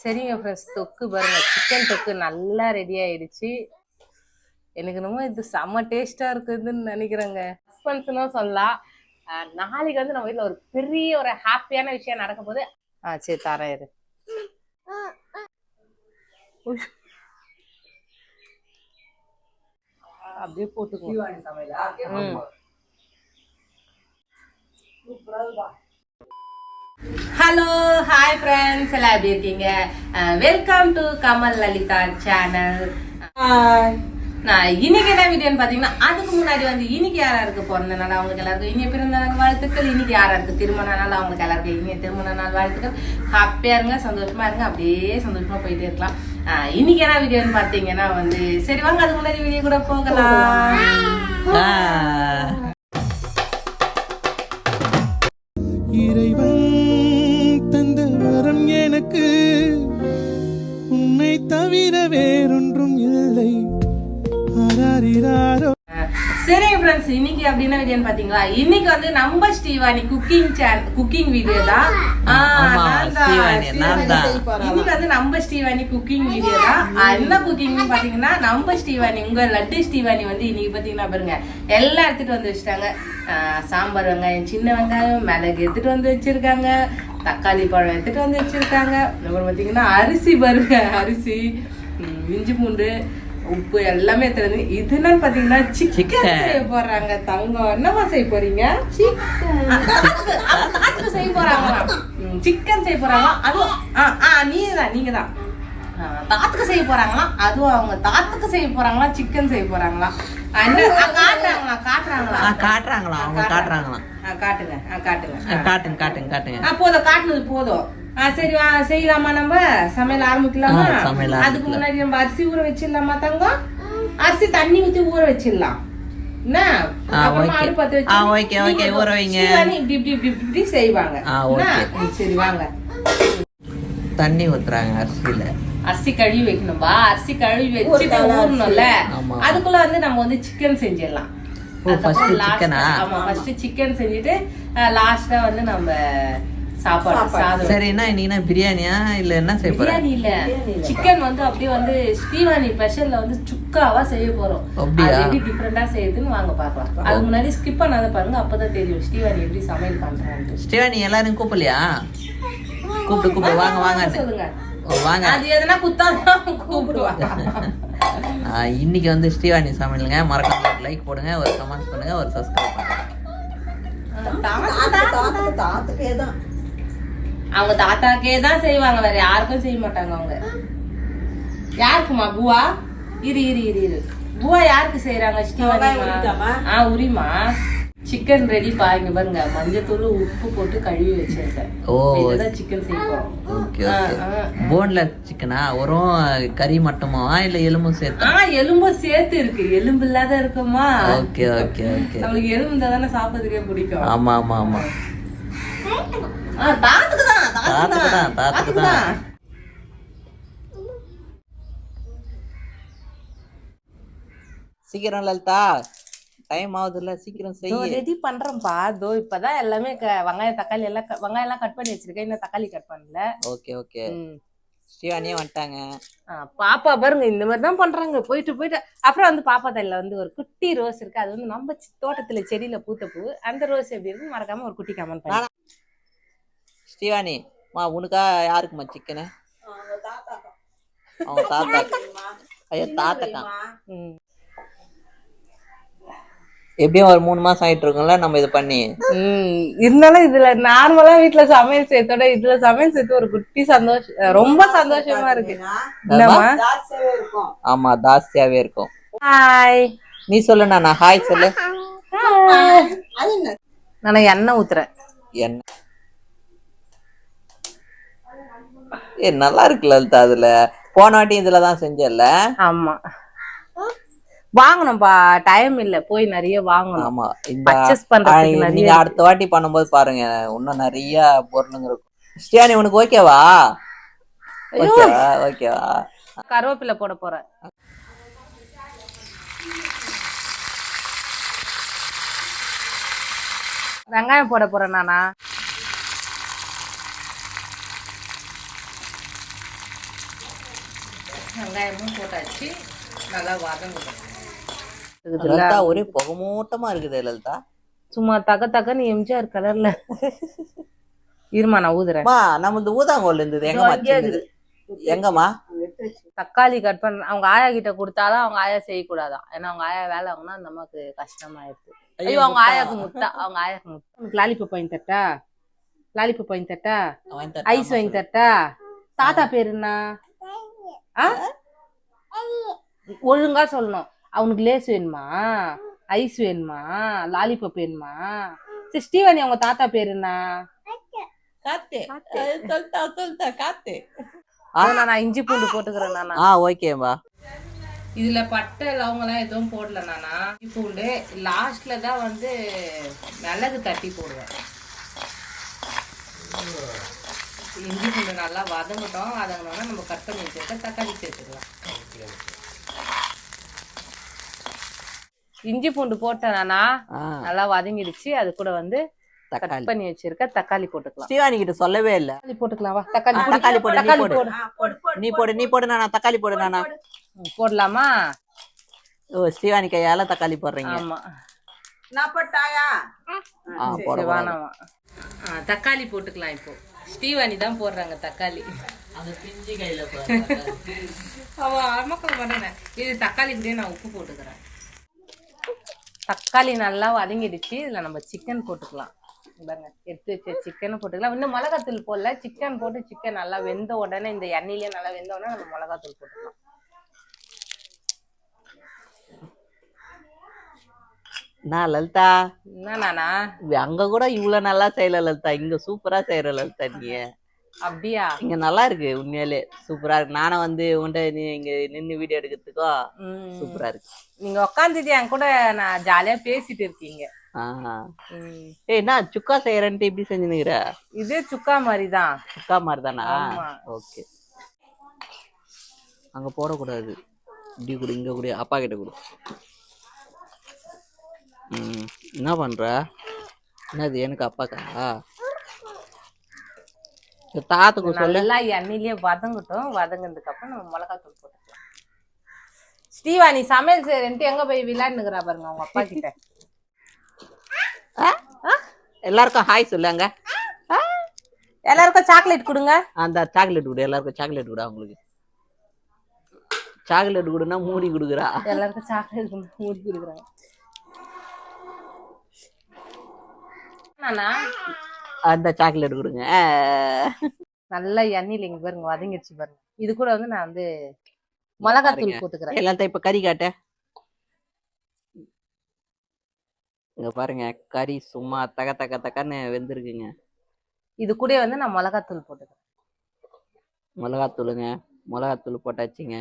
சரிங்க ஃப்ரெண்ட்ஸ் தொக்கு பாருங்க. சிக்கன் தொக்கு நல்லா ரெடி ஆயிடுச்சு. எனக்கு என்னமோ இது செம்ம டேஸ்டா இருக்குதுன்னு நினைக்கிறேங்க. சஸ்பென்ஸ்னும் சொல்லலாம். நாளைக்கு வந்து நம்ம வீட்டில் ஒரு பெரிய ஒரு ஹாப்பியான விஷயம் நடக்க போகுது ஆ சரி தரேன் இரு. அப்படியே போட்டுக்குவோம். ம். ஹலோ ஹாய் ஃப்ரெண்ட்ஸ் எல்லாம் எப்படி இருக்கீங்க? Welcome to Kamal Lalitha channel நான் இன்னைக்கு என்ன வீடியோன்னு பார்த்தீங்கன்னா அதுக்கு முன்னாடி வந்து இன்னைக்கு யாரா இருக்கு பிறந்த நாள் அவங்களுக்கு எல்லாருக்கும் இனிய பிறந்த நாள் வாழ்த்துக்கள். இன்னைக்கு யாரா இருக்கு திருமண நாள்? அவங்களுக்கு எல்லாருக்கும் இனிய திருமண நாள் வாழ்த்துக்கள். ஹாப்பியா இருங்க சந்தோஷமா இருங்க. அப்படியே சந்தோஷமா போயிட்டே இருக்கலாம். இன்னைக்கு என்ன வீடியோன்னு பார்த்தீங்கன்னா வந்து சரி வாங்க அதுக்கு முன்னாடி வீடியோ கூட போகலாம். சரி ஃப்ரெண்ட்ஸ் இன்னைக்கு அப்படின்னா வீடியோன்னு பாத்தீங்களா? இன்னைக்கு வந்து நம்ம Srivani cooking channel cooking video தான். இன்னைக்கு வந்து நம்ம ஸ்ரீவாணி குக்கிங் வீடியோ தான். என்ன குக்கிங்னு பாத்தீங்கன்னா நம்ம ஸ்ரீவாணி உங்க லட்டு ஸ்ரீவாணி வந்து இன்னைக்கு பாத்தீங்கன்னா பாருங்க எல்லாம் எடுத்துட்டு வந்து வச்சுட்டாங்க. சாம்பார் வெங்காயம் சின்ன வெங்காயம் மிளகு எடுத்துட்டு வந்து வச்சிருக்காங்க. தக்காளி பழம் எடுத்துட்டு வந்து வச்சிருக்காங்க. அப்புறம் பாத்தீங்கன்னா அரிசி பாருங்க அரிசி இஞ்சி பூண்டு உப்பு எல்லாமே வந்து இது என்னன்னு பாத்தீங்கன்னா சிக்கன் Chicken. செய்ய போறாங்க. தங்கம். என்னமா செய்ய போறீங்க? சிக்கன் செய்ய போறாங்களா சிக்கன் செய்ய போறாங்களா அதுவும் ஆ ஆ நீங்க தான் நீங்க தான் தாத்துக்கு செய்ய போறாங்களா? அதுவும் அவங்க தாத்துக்கு செய்ய போறாங்களா? சிக்கன் செய்ய போறாங்களா? காட்டுறாங்களா? காட்டுறாங்களா? காட்டுறாங்களா? அவங்க காட்டுறாங்களா? ஆ, காட்டுங்க. காட்டுங்க. காட்டுங்க காட்டுங்க காட்டுங்க. ஆ போதும் காட்டுனது போதும். சரி வா செய்யலாமா நம்ம? சமையல் ஆரம்பிக்கலாமா? அதுக்கு. முன்னாடி நம்ம அரிசி ஊற வச்சிடலாமா தங்கம்? அரிசி தண்ணி ஊத்தி ஊற வச்சிடலாம். என்ன? ஆ, அப்புறமா. அடுப்பு பத்த வச்சு ஊற வைங்க. இப்படி இப்படி இப்படி இப்படி செய்வாங்க. சரி வாங்க. தண்ணி ஊத்துறாங்க அரிசியில. அரிசி கழுவி வைக்கணும்பா அரிசி கழுவி வச்சுட்டு ஊறணும்ல. அதுக்குள்ள வந்து நம்ம வந்து சிக்கன் செஞ்சிடலாம்? ஆமா ஃபர்ஸ்ட் சிக்கன் செஞ்சுட்டு லாஸ்டா வந்து நம்ம சாப்பாடு சரி என்ன இன்னைக்கு பிரியாணியா? இல்ல என்ன செய்ய போற? பிரியாணி இல்ல. சிக்கன் வந்து அப்படியே வந்து ஸ்ரீவாணி ஸ்பெஷல்ல வந்து சுக்காவா செய்ய போறோம். அப்படியா? அது எப்படி டிஃப்ரெண்டா செய்யுதுன்னு வாங்க பார்க்கலாம். அதுக்கு முன்னாடி ஸ்கிப் பண்ணாத பாருங்க அப்பதான் தெரியும் ஸ்ரீவாணி எப்படி சமையல் பண்றாங்க ஸ்ரீவாணி எல்லாரும் கூப்பிடலையா? கூப்பிட்டு கூப்பிடு. வாங்க வாங்க. சொல்லுங்க. வாங்க. அது எதனா குத்தாதான் கூப்பிடுவாங்க ஆ, இன்னைக்கு வந்து ஸ்ரீவாணி சமையலுங்க. மறக்காம ஒரு லைக் போடுங்க ஒரு கமெண்ட் பண்ணுங்க ஒரு சப்ஸ்கிரைப் பண்ணுங்க. அவங்க தாத்தாக்கே தான் செய்வாங்க வேற யாருக்கும் செய்ய மாட்டாங்க அவங்க. யாருக்குமா? புவா? இரு இரு இரு இரு. புவா யாருக்கு செய்யறாங்க ஆ உரிமா. சிக்கன் ரெடிப்பா இங்க பாருங்க. மஞ்சத்தூள் உப்பு போட்டு கழுவி வச்சிருக்கேன். ஓ. Chicken okay okay. ஆ. போன்ல சிக்கனா? வரும் கறி மட்டுமா? இல்ல எலும்பும் சேர்த்து? ஆ எலும்பும் சேர்த்து இருக்கு. எலும்பு இல்லாத இருக்குமா? Okay okay okay. நம்மளுக்கு எலும்பு இருந்தா தானே சாப்பிடுறதுக்கே பிடிக்கும். ஆமா ஆமா ஆமா. ஆ, தாத்துக்கு தாத்துக்கு தான். சீக்கிரம் லலிதா டைம் ஆகுதுல்ல சீக்கிரம் செய்ய. ரெடி பண்றேன்ப்பா தோ இப்பதான் எல்லாமே வெங்காயம் தக்காளி எல்லாம் வெங்காயம் எல்லாம் கட் பண்ணி வச்சிருக்கேன். இன்னும் தக்காளி கட் பண்ணல. Okay okay. ஸ்ரீவாணியே வந்துட்டாங்க. பாப்பா பாருங்க இந்த மாதிரி தான் பண்றாங்க. போயிட்டு போயிட்டு. அப்புறம் வந்து பாப்பா தலையில வந்து ஒரு குட்டி ரோஸ் இருக்கு. அது வந்து நம்ம தோட்டத்துல செடியில பூத்த பூ. அந்த ரோஸ் எப்படி இருக்கு மறக்காம ஒரு குட்டி கமெண்ட் பண்ணி ஸ்ரீவாணி மா உனக்கா யாருக்குமா சிக்கனு அவங்க தாத்தா. ஐயா தாத்தாக்கா ம். எப்படியும் ஒரு மூணு மாசம் ஆயிட்டு இருக்கும்ல நம்ம இது பண்ணி. ம், இருந்தாலும் இதுல நார்மலா வீட்ல சமையல் செய்யறதோட இதுல சமையல் செய்து ஒரு குட்டி சந்தோஷம் ரொம்ப சந்தோஷமா இருக்கு. ஆமா ஜாஸ்தியாவே இருக்கும். ஹாய் நீ சொல்லு நான். ஹாய் சொல்லு. நான் எண்ணெய் ஊத்துறேன். என்ன ஏ நல்லா இருக்கு லலிதா அதுல. போன வாட்டி இதுல தான் செஞ்சல ஆமா. வாங்கணும்பா டைம் இல்ல. போய் நிறைய வாங்கணும். ஆமா இந்த Purchase பண்றதுக்கு ஆ, நிறைய. நீங்க அடுத்த வாட்டி பண்ணும்போது பாருங்க இன்னும் நிறைய பொருளுங்க இருக்கும். ஸ்ரீயானி உனக்கு ஓகேவா ஓகேவா ஓகேவா கருவேப்பிலை போட போறேன். வெங்காயம் போட போறேன் நானா? வெங்காயமும் போட்டாச்சு. நல்லா வதங்கணும் லலிதா ஒரே புகமூட்டமா இருக்குது லலிதா. சும்மா தக தகன்னு எம்ஜிஆர் கலர்ல. இருமா நான் ஊதுறேன். நம்ம இந்த ஊதாங்கோல் இருந்தது. எங்கம்மா? எங்கம்மா? தக்காளி கட் பண்ண அவங்க ஆயா கிட்ட கொடுத்தாலும் அவங்க ஆயா செய்யக்கூடாதான். ஏன்னா அவங்க ஆயா வேலை வாங்கினா அந்த அம்மாக்கு கஷ்டமாயிடுது. ஐயோ அவங்க ஆயாக்கு முட்டா அவங்க ஆயாக்கு முட்டா உனக்கு லாலிபப் வாங்கி தட்டா லாலிபப் வாங்கி தட்டா? ஐஸ் வாங்கி தட்டா தாத்தா பேரு என்ன? ஆ? ஒழுங்கா சொல்லணும். அவனுக்கு லேஸ் வேணுமா? ஐஸ் வேணுமா? லாலிபப் வேணுமா? சரி ஸ்டீவனி அவங்க தாத்தா பேரு என்ன? காத்து. அது சொல்லிட்டா சொல்லிட்டா காத்து. அதை நான் இஞ்சி பூண்டு போட்டுக்கிறேன் நானா. ஆ ஓகேம்பா இதுல பட்டை லவங்கெல்லாம் எதுவும் போடல நானா. இஞ்சி பூண்டு லாஸ்ட்ல தான் வந்து மிளகு தட்டி போடுவேன். இஞ்சி பூண்டு நல்லா வதங்கட்டும். வதங்கினோன்னா நம்ம கட் பண்ணி வச்சிருக்க தக்காளி சேர்த்துக்கலாம். இஞ்சி பூண்டு போட்டேன் நானா நல்லா வதங்கிடுச்சு. அது கூட வந்து கட் தக்காளி. பண்ணி வச்சிருக்க தக்காளி போட்டுக்கலாம். ஸ்ரீவாணி கிட்ட சொல்லவே இல்ல. தக்காளி போட்டுக்கலாம் வா. தக்காளி. தக்காளி போடு, நீ தக்காளி போடு. நீ போடு நீ போடு. நானா தக்காளி போடு நானா போடலாமா? ஓ ஸ்ரீவாணி கையால தக்காளி போடுறீங்க. ஆமா. ஆ போட சரி, வேணாமா ஆ, தக்காளி போட்டுக்கலாம் இப்போ. ஸ்டீவானி தான் போடுறாங்க தக்காளி. அவன் அமக்கம் பண்ணேன் இது தக்காளி கூடயே நான் உப்பு போட்டுக்கிறேன். தக்காளி நல்லா வதங்கிடுச்சு. இதுல நம்ம சிக்கன் போட்டுக்கலாம். பாருங்க எடுத்து வச்ச சிக்கனை போட்டுக்கலாம். இன்னும் மிளகாத்தூள் போடல. சிக்கன் போட்டு சிக்கன் நல்லா வெந்த உடனே இந்த எண்ணெயிலே நல்லா வெந்த உடனே நம்ம மிளகாத்தூள் போட்டுக்கலாம். நான் லலிதா. என்ன நானா அங்க கூட இவ்வளவு நல்லா செய்யல லலிதா. இங்க சூப்பரா செய்யற லலிதா நீ. அப்படியா? இங்க நல்லா இருக்கு உண்மையிலே. சூப்பரா இருக்கு. நானும் வந்து உன்கிட்ட நீ இங்க நின்னு வீடியோ எடுக்கிறதுக்கும் ம். சூப்பரா இருக்கு. நீங்க உக்காந்துட்டு என் கூட நான் ஜாலியா பேசிட்டு இருக்கீங்க. ஏய் என்ன சுக்கா செய்யறேன்ட்டு இப்படி செஞ்சுனுக்குற? இது சுக்கா மாதிரி தான் சுக்கா மாதிரி தானா. ஓகே. அங்க போடக்கூடாது. இப்படி கொடு இங்க கொடு அப்பா கிட்ட கொடு. ம் என்ன பண்ற? என்னது எனக்கு அப்பாக்கா? தாத்துக்கு சொல்லு. நல்லா எண்ணெயிலேயே வதங்கட்டும். வதங்கினதுக்கு அப்புறம் நம்ம மிளகாத்தூள் போட்டுக்கலாம். ஸ்ரீவா நீ சமையல் செய்யறேன்ட்டு எங்க போய் விளையாடுனுக்குறா பாருங்க அவங்க அப்பா கிட்ட? எல்லாருக்கும் ஹாய் சொல்லுங்க எல்லாருக்கும் சாக்லேட் கொடுங்க. அந்த சாக்லேட் கொடு எல்லாருக்கும் சாக்லேட் கொடு அவங்களுக்கு. சாக்லேட் கொடுனா மூடி கொடுக்குறா. எல்லாருக்கும் சாக்லேட் மூடி கொடுக்குறாங்க. அந்த சாக்லேட் கொடுங்க. நல்லா எண்ணெயில இங்க பாருங்க வதங்கிடுச்சு பாருங்க. இது கூட வந்து நான் வந்து மிளகாத்தூள் போட்டுக்கிறேன். எல்லாத்தையும் இப்ப கறி காட்ட. இங்க பாருங்க கறி சும்மா தக தக தக்கன்னு வெந்திருக்குங்க. இது கூட வந்து நான் மிளகாத்தூள் போட்டுக்கிறேன். மிளகாத்தூளுங்க. மிளகாத்தூள் போட்டாச்சுங்க.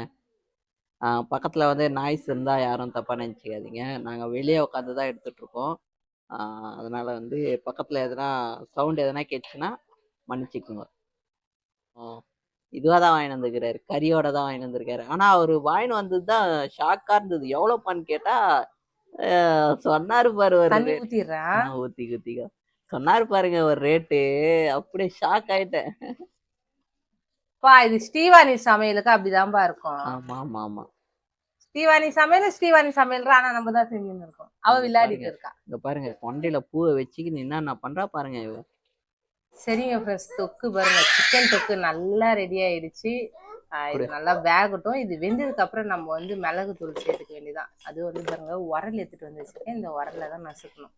பக்கத்துல வந்து நாய்ஸ் இருந்தா யாரும் தப்பா நினைச்சுக்காதீங்க. நாங்க வெளியே உட்காந்து தான் எடுத்துட்டு இருக்கோம். ஆ, அதனால வந்து பக்கத்துல எதனா சவுண்ட் எதனா கேட்டுச்சுன்னா மன்னிச்சுக்குங்க. இதுவாக தான் வாங்கிட்டு வந்துருக்காரு கறியோட தான் வாங்கிட்டு வந்திருக்காரு. ஆனா அவர் வாங்கிட்டு வந்தது தான் ஷாக்கா இருந்தது. எவ்வளோப்பான்னு கேட்டா ஆ, சொன்னாரு பாரு ஒரு ஊத்தி ஊத்திக்க சொன்னாரு பாருங்க ஒரு ரேட்டு அப்படியே ஷாக் ஆயிட்டேன். பா இது ஸ்ரீவாணி சமையலுக்கு அப்படிதான்பா இருக்கும். ஆமா ஆமா ஆமா. ஸ்ரீவாணி சமையல் ஸ்ரீவாணி சமையல் ஆனா நம்ம தான் செஞ்சுன்னு இருக்கோம். அவ விளையாடிட்டு இருக்கா. இங்க பாருங்க கொண்டையில பூவை வச்சுக்கின்னு என்னென்ன பண்றா பாருங்க இவ. சரிங்க ஃப்ரெண்ட்ஸ் தொக்கு பாருங்க. சிக்கன் தொக்கு நல்லா ரெடி ஆயிடுச்சு. இது நல்லா வேகட்டும். இது வெந்ததுக்கு அப்புறம் நம்ம வந்து மிளகு தூள் சேர்த்துக்க வேண்டியதான் அது வந்து பாருங்க உரல் எடுத்துட்டு வந்து வச்சிருக்கேன். இந்த உரல்ல தான் நசுக்கணும்.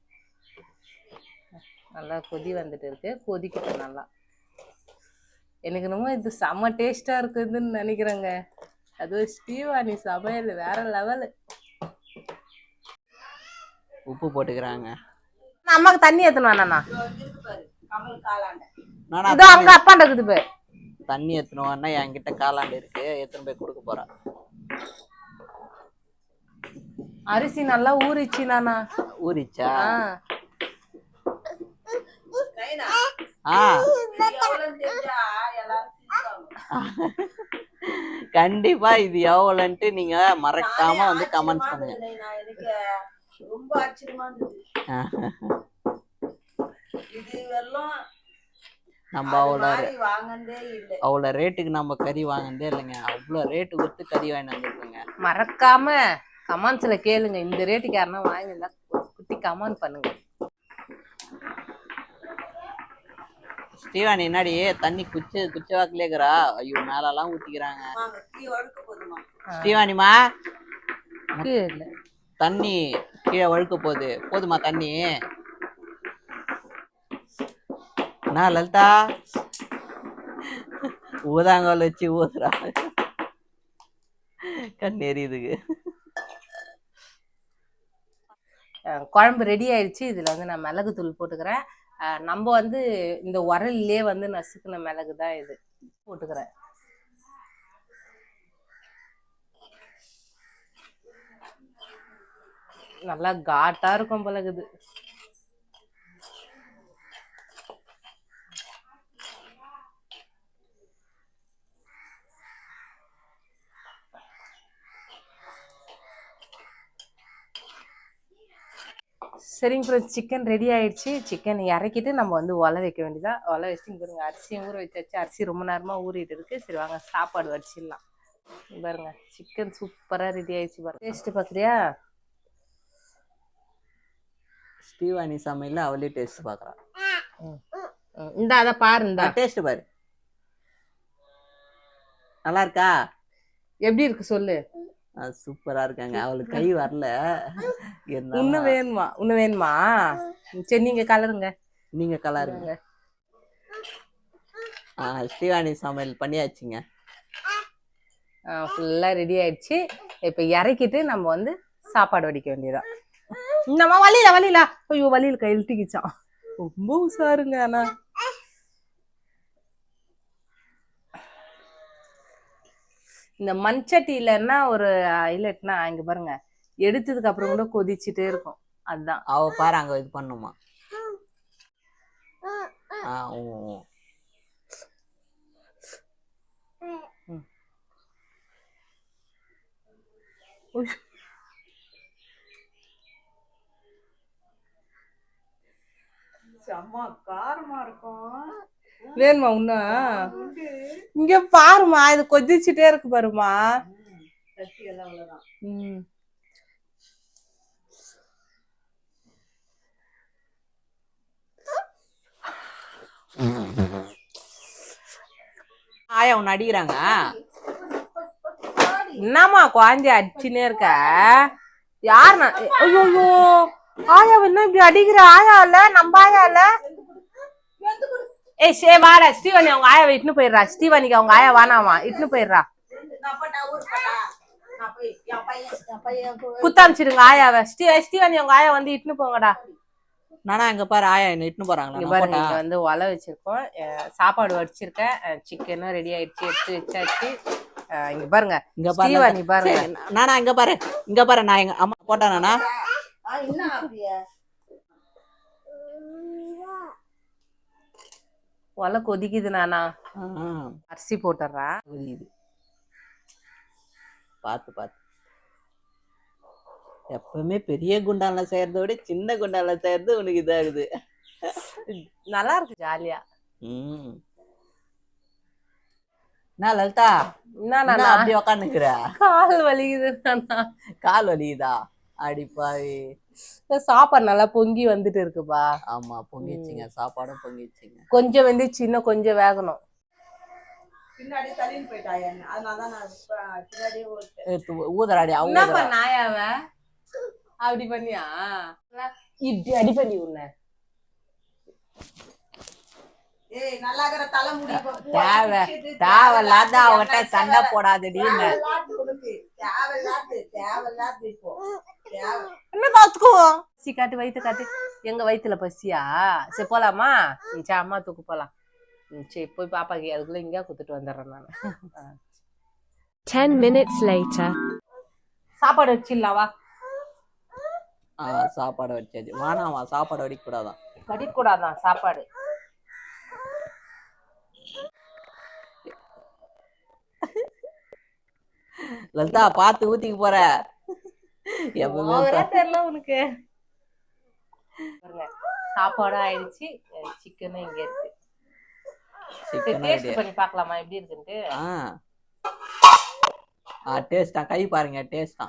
நல்லா கொதி வந்துட்டு இருக்கு. கொதிக்கட்டும் நல்லா. எனக்கு என்னமோ இது செம்ம டேஸ்டா இருக்குதுன்னு நினைக்கிறேங்க. அதுவும் ஸ்ரீவாணி சமையல் வேற லெவலு உப்பு போட்டுக்கிறாங்க. அம்மாக்கு தண்ணி ஏத்தணும் அண்ணா நானா இதோ அங்க அப்பாண்ட இருக்குது பாரு. தண்ணி எத்தணும்னா என்கிட்ட காலாண்டு இருக்கு. எத்தனை போய் கொடுக்க போறேன். அரிசி நல்லா ஊறிச்சு நானா ஊறிச்சா ஆ. ஆ. கண்டிப்பா இது எவ்வளோன்ட்டு நீங்க மறக்காம வந்து கமெண்ட் பண்ணுங்க. எனக்கு ரொம்ப ஆச்சரியமா இது எல்லாம் நம்ம அவ்வளோ அவ்வளோ ரேட்டுக்கு நம்ம கறி வாங்கினதே இல்லைங்க. அவ்வளோ ரேட்டு கொடுத்து கறி வாங்கிட்டு வந்துருக்குங்க. மறக்காம கமெண்ட்ஸ்ல கேளுங்க. இந்த ரேட்டுக்கு யாருன்னா வாங்கியிருந்தா குட்டி கமெண்ட் பண்ணுங்க. ஸ்டீவான் என்னடி? தண்ணி குச்சி குச்சி வாக்குலேக்கிறா ஐயோ மேலெல்லாம் போதுமா? ஸ்டீவானிமா தண்ணி கீழே வழுக்க போகுது. போதுமா தண்ணி? என்ன லலிதா? ஊதாங்கால் வச்சு ஊதுறா. கண் எரியுதுக்கு குழம்பு ரெடி ஆயிடுச்சு இதுல வந்து நான் மிளகு தூள் போட்டுக்கிறேன். நம்ம வந்து இந்த உரல்லே வந்து நசுக்கின மிளகு தான் இது. போட்டுக்கிறேன். நல்லா காட்டா இருக்கும் பழகுது சரிங்க ஃப்ரெண்ட்ஸ் சிக்கன் ரெடி ஆயிடுச்சு. சிக்கன் இறக்கிட்டு நம்ம வந்து ஒலை வைக்க வேண்டியதா? ஒலை வச்சு இங்க பாருங்க அரிசியும் ஊற வச்சாச்சு. அரிசி ரொம்ப நேரமா ஊறிட்டு இருக்கு. சரி வாங்க சாப்பாடு வடிச்சிடலாம். பாருங்க சிக்கன் சூப்பரா ரெடி ஆயிடுச்சு பாருங்க. டேஸ்ட் பாக்குறியா ஸ்டீவானி சமையல்ல அவளே டேஸ்ட் பார்க்குறான். இந்தா அதை பாரு இந்தா. டேஸ்ட் பாரு. நல்லா இருக்கா? எப்படி இருக்கு சொல்லு. சூப்பரா இருக்காங்க. அவளுக்கு கை வரல. இன்னும் வேணுமா? இன்னும் வேணுமா? சரி நீங்க கலருங்க. நீங்க கலருங்க. ஸ்ரீவாணி சமையல் பண்ணியாச்சுங்க. ஃபுல்லா ரெடி ஆயிடுச்சு. இப்ப இறக்கிட்டு நம்ம வந்து சாப்பாடு வடிக்க வேண்டியதான் நம்ம வழியில வழியில. ஐயோ வழியில கை இழுத்திக்கிச்சான் ரொம்ப உஷாருங்க ஆனா. இந்த மண்சட்டியிலன்னா ஒரு ஹைலைட்னா இங்க பாருங்க எடுத்ததுக்கு அப்புறம் கூட கொதிச்சுட்டே இருக்கும். அதுதான் அவ பாரு அங்க இது பண்ணுமா? ஆ ஓ ஓ. செம்ம காரமா இருக்கும். வேணுமா இன்னும் இங்க பாருமா இது கொதிச்சுட்டே இருக்கு பாருமா சட்டி ஆயா உன்னை அடிக்கிறாங்க. என்னம்மா குழந்தைய அடிச்சுனே இருக்க? யார் நான்? ஐயோ ஐயோ. ஆயா என்ன இப்படி அடிக்கிற? ஆயா இல்ல நம்ம ஆயா இல்ல? ஏய் சே வாடா ஸ்ரீவாணி அவங்க ஆயாவை இட்டுன்னு போயிடுறா. ஸ்ரீவாணிக்கு அவங்க ஆயா வானாமா இட்டுன்னு போயிடுறா. குத்தாமிச்சிருங்க ஆயாவை. ஸ்ரீ ஸ்ரீவாணி அவங்க ஆயா வந்து இட்டுன்னு போங்கடா. நானா இங்க பாரு ஆயா என்ன இட்டுன்னு போறாங்களா? இங்க பாருங்க போட்டா? இங்க வந்து ஒலை வச்சிருக்கோம். சாப்பாடு வடிச்சிருக்கேன். சிக்கனும் ரெடி ஆயிடுச்சு எடுத்து வச்சாச்சு. இங்க பாருங்க. இங்க பாருங்க. சரி, நானா இங்க பாரு இங்க பாரு நான் எங்க அம்மா போட்டானா என்ன அப்படியே ஒலை கொதிக்குது நானா? அரிசி போட்டுறேன் புரியுது. பார்த்து பார்த்து எப்பவுமே பெரிய குண்டான்ல செய்யறத விட சின்ன குண்டான்ல செய்யறது உனக்கு இதாகுது. நல்லா இருக்கு ஜாலியா. என்ன லலிதா? என்ன அப்படி உக்காந்துக்கிற? கால் வலிக்குது கால் வலியுதா அடிப்பாவி. சாப்பாடு நல்லா பொங்கி வந்துட்டு இருக்குப்பா. ஆமா பொங்கிச்சுங்க சாப்பாடும் பொங்கிச்சுங்க கொஞ்சம் வந்து சின்ன கொஞ்சம் வேகணும். பின்னாடி தள்ளின்னு போயிட்டாயா என்ன? அதனாலதான் நான் என்ன அப்படி பண்ணியா? இப்படி அடி பண்ணி உன்ன. தேவையில்லாத என்ன சண்டை தேவை- போடாதடின்னு தேவையில்லாத தேவையில்லாத இப்போ. என்ன பாத்துக்கோ பசி காட்டு வயிற்று காட்டு. எங்க வயித்துல பசியா சரி போலாமா? சரி அம்மா தூக்கு போலாம். ம், சரி போய் பாப்பாக்கு அதுக்குள்ள இங்கே குத்துட்டு வந்துடுறேன் நான். 10 minutes later. சாப்பாடு வச்சிடலாம் வா ஆ, சாப்பாடு வச்சாச்சு. வேணாமா சாப்பாடு வடிக்க கூடாதான் கடிக்கூடாதான் சாப்பாடு? லலிதா பார்த்து ஊத்திக்க போற. தெரியல உனக்கு. பாருங்க, சாப்பாடும் ஆயிடுச்சு சிக்கனும் இங்க இருக்கு. சிக்கனா டேஸ்ட் பண்ணி பார்க்கலாமா? எப்படி இருக்குன்ட்டு? ஆ. ஆ டேஸ்டா கை பாருங்க டேஸ்டா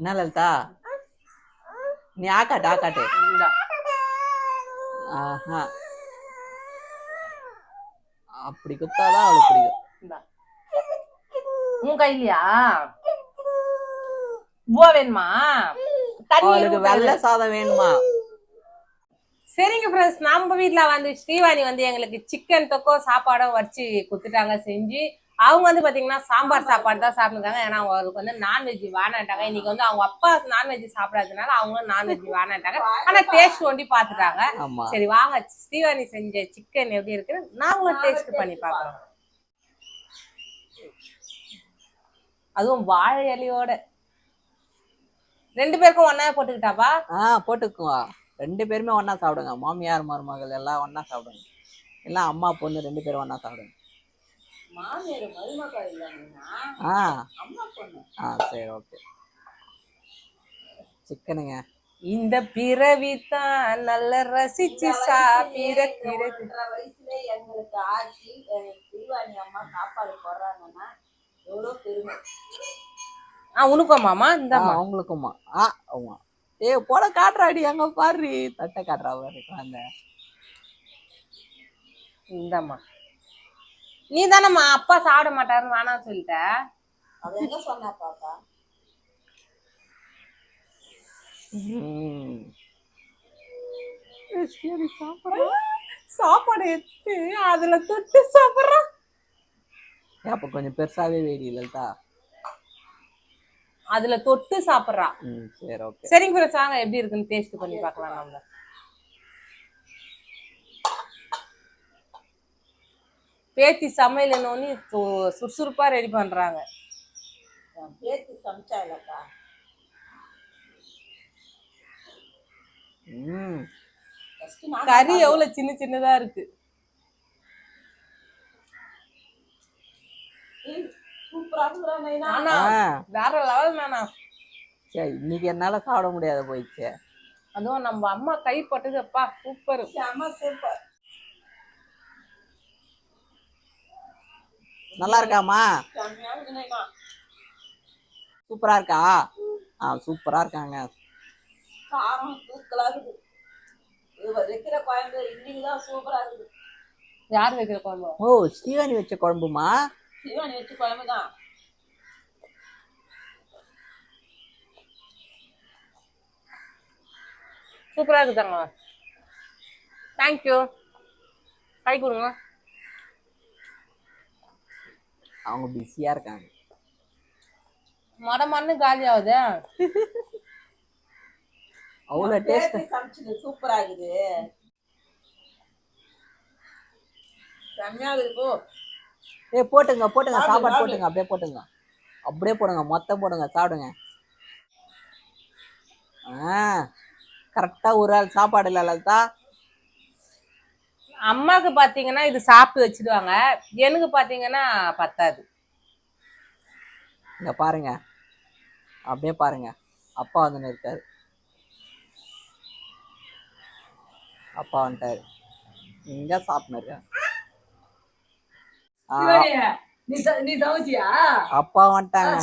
என்ன லலிதா? நீ ஆக்காட்டு ஆக்காட்டு. ஆஹா. அப்படி குத்தாதான் அவளுக்கு பிடிக்கும். உன் கையிலயா? பூவா வேணுமா? தண்ணி அவளுக்கு வெள்ளை சாதம் வேணுமா? சரிங்க ஃப்ரெண்ட்ஸ் நம்ம வீட்ல வந்து ஸ்ரீவாணி வந்து எங்களுக்கு சிக்கன் தொக்கோ சாப்பாடும் வச்சு கொடுத்துட்டாங்க செஞ்சு. அவங்க வந்து பாத்தீங்கன்னா சாம்பார் சாப்பாடு தான் சாப்பிட்டுருக்காங்க. ஏன்னா அவங்களுக்கு வந்து நான்வெஜ் வேணாட்டாங்க இன்னைக்கு வந்து அவங்க அப்பா நான்வெஜ் சாப்பிடாதனால அவங்களும் நான்வெஜ் வேணாட்டாங்க ஆனா டேஸ்ட் ஒண்டி பாத்துட்டாங்க. ஆமா. சரி வாங்க. ஸ்ரீவாணி செஞ்ச சிக்கன் எப்படி இருக்குன்னு நாங்களும் டேஸ்ட் பண்ணி பார்க்கலாம் அதுவும் வாழை இலையோட. ரெண்டு பேருக்கும் ஒன்னா போட்டுக்கிட்டாப்பா ஆ போட்டுக்குவா. ரெண்டு பேருமே ஒண்ணா சாப்பிடுங்க. மாமியார் மருமகள் எல்லாம் ஒண்ணா சாப்பிடுங்க. எல்லாம் அம்மா பொண்ணு ரெண்டு பேரும் ஒண்ணா சாப்பிடுங்க. மாமியார் இல்லைன்னா ஆ. அம்மா பொண்ணு. ஆ சரி ஓகே. சிக்கனுங்க. இந்த பிறவி தான் நல்ல ரசிச்சு சாப்பிட வயசுல எங்களுக்கு ஆச்சு அம்மா சாப்பாடு போடுறாங்கன்னா எவ்வளோ பெருமை. ஆ உனக்கும் மாமா இந்த ஆ, அவங்களுக்குமா ஆ ஆமா ஏய் போட காட்டுறாடி அங்க பாரு. தட்டை காட்டுறா பாரு அந்த இந்தம்மா. நீ தானம்மா அப்பா சாப்பிட மாட்டாருன்னு வேணாம்னு சொல்லிட்ட. அது எங்க சொன்னா பாப்பா. சாப்பாடு எடுத்து அதுல தொட்டு சாப்பிடுறான் அப்ப கொஞ்சம் பெருசாவே வேடி இல்லட்டா அதுல தொட்டு சாப்பிடுறான் ம் சரி ஓகே. சரிங்க பிறகு சாங்க எப்படி இருக்குன்னு டேஸ்ட் பண்ணி பார்க்கலாம் நம்ம பேத்தி சமையல் என்னன்னு சுறுசுறுப்பா ரெடி பண்றாங்க. பேத்தி சமைச்சா இல்லக்கா. கறி எவ்வளவு சின்ன சின்னதா இருக்கு சூப்பரா இருக்குறா ஆனா ஆ வேற லெவல் நானா. சரி இன்னைக்கு என்னால சாப்பிட முடியாத போயிடுச்சு. அதுவும் நம்ம அம்மா கை பட்டதுப்பா சூப்பர் செம்ம சூப்பர் நல்லா இருக்காமா சூப்பரா இருக்கா? ஆ சூப்பரா இருக்காங்க. காரம் தூக்கலா இருக்குது. வைக்கிற குழம்பு இன்னைக்கு தான் சூப்பரா இருக்குது. யார் வைக்கிற குழம்பு? ஓ ஸ்ரீவாணி வச்ச குழம்புமா? சிவானி வச்சு குழம்பு தான் சூப்பரா இருக்குதாங்க தேங்க்யூ கை கொடுங்க. அவங்க பிஸியா இருக்காங்க. மட மண்ணு காலி ஆகுது. அவ்வளோ டேஸ்ட் சமைச்சது சூப்பரா இருக்குது செம்மையா இருக்குது போ. ஏ போட்டுங்க போட்டுங்க சாப்பிடு. போட்டுங்க அப்படியே போட்டுங்க. அப்படியே போடுங்க மொத்தம் போடுங்க சாப்பிடுங்க. ஆ கரெக்டா ஒரு ஆள் சாப்பாடு இல்ல லலிதா. அம்மாக்கு பாத்தீங்கன்னா இது சாப்பிட்டு வச்சிடுவாங்க. எனக்கு பாத்தீங்கன்னா பத்தாது. இங்க பாருங்க. அப்படியே பாருங்க. அப்பா வந்து இருக்காரு அப்பா வந்துட்டாரு. இங்க சாப்பிட்டு இருக்காரு ஆ, நீ சமைச்சியா? அப்பா வந்துட்டாங்க.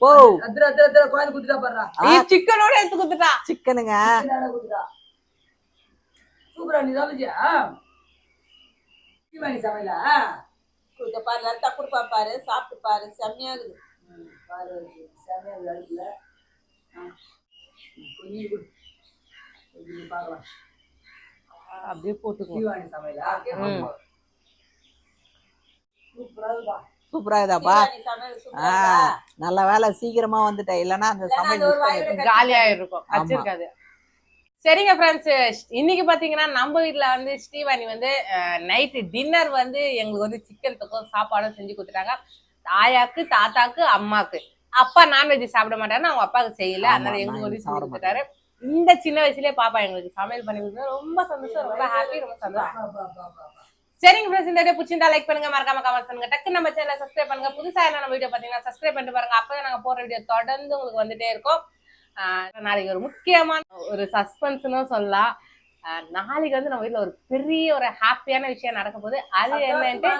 போ. அத்திர அத்திர அத்திர குழந்தை குத்துட்டா பாடுறா சிக்கனோட எடுத்து கொடுத்துட்டா. சிக்கனுங்க. குத்துட்டா சூப்பரா நீ சமைச்சியா? நீ சமையல? கொடுத்த பாரு லலிதா கொடுப்பா பாரு சாப்பிட்டு பாரு செம்மையா இருக்குது. பாரு செம்மையா இருக்குது அடுப்புல. கொஞ்சம் பார்க்கலாம். அப்படியே போட்டுக்கோ. தீவாணி சமையலா? ம். சூப்பரா இதாப்பா ஆ? நல்ல வேலை சீக்கிரமா வந்துட்டேன் இல்லைன்னா அந்த சமையல் அது ஒரு miss வாயில பண்ணிருப்பேன். காலி ஆயிருக்கும். வச்சிருக்காது. சரிங்க ஃப்ரெண்ட்ஸ் இன்னைக்கு பாத்தீங்கன்னா நம்ம வீட்ல வந்து ஸ்ரீவாணி வந்து நைட்டு டின்னர் வந்து எங்களுக்கு வந்து சிக்கன் தொக்கும் சாப்பாடும் செஞ்சு கொடுத்துட்டாங்க. ஆயாக்கு தாத்தாக்கு அம்மாக்கு. அப்பா நான்வெஜ் சாப்பிட மாட்டாருன்னு அவங்க அப்பாவுக்கு செய்யல. அதனால எங்களுக்கு வந்து சாப்பிட கொடுத்தாரு இந்த சின்ன வயசுலயே பாப்பா எங்களுக்கு சமையல் பண்ணி கொடுத்தது ரொம்ப சந்தோஷம் ரொம்ப ஹாப்பி ரொம்ப சந்தோஷம். சரிங்க ஃப்ரெண்ட்ஸ் இந்த வீடியோ பிடிச்சிருந்தா லைக் பண்ணுங்க மறக்காம கமெண்ட் பண்ணுங்க. டக்கு நம்ம சேனலை சப்ஸ்கிரைப் பண்ணுங்க. புதுசா என்ன நம்ம வீடியோ பாத்தீங்கன்னா சப்ஸ்கிரைப் பண்ணிட்டு பாருங்க. அப்பதான் நாங்க போற வீடியோ தொடர்ந்து உங்களுக்கு வந்துட்டே இருக்கும். நாளைக்கு ஒரு முக்கியமான ஒரு சஸ்பென்ஸ்னு சொல்லலாம். நாளைக்கு வந்து நம்ம வீட்ல ஒரு பெரிய ஒரு ஹாப்பியான விஷயம் நடக்க போகுது. அது என்னன்ட்டு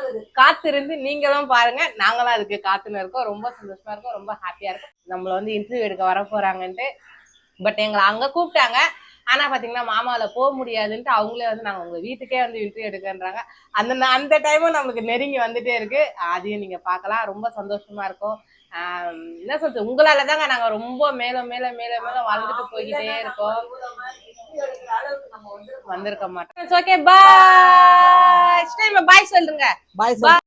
காத்திருந்து நீங்களும் பாருங்க. நாங்களும் அதுக்கு காத்துன்னு இருக்கோம். ரொம்ப சந்தோஷமா இருக்கோம். ரொம்ப ஹாப்பியா இருக்கும். நம்மள வந்து இன்டர்வியூ எடுக்க வர போறாங்கன்ட்டு பட் எங்களை அங்க கூப்பிட்டாங்க. ஆனா பாத்தீங்கன்னா மாமாவில போக முடியாதுன்ட்டு அவங்களே வந்து நாங்க உங்க வீட்டுக்கே வந்து இன்டர்வியூ எடுக்கன்றாங்க. அந்த அந்த டைமும் நம்மளுக்கு நெருங்கி வந்துட்டே இருக்கு. அதையும் நீங்க பார்க்கலாம் ரொம்ப சந்தோஷமா இருக்கும். ஆஹ் என்ன சொல்றது? உங்களால தாங்க நாங்க ரொம்ப மேல மேல மேல மேல வளர்ந்துட்டு போய்கிட்டே இருக்கோம். வந்திருக்க மாட்டோம். ஓகே பாய் பாய் சொல்லுங்க. பாய்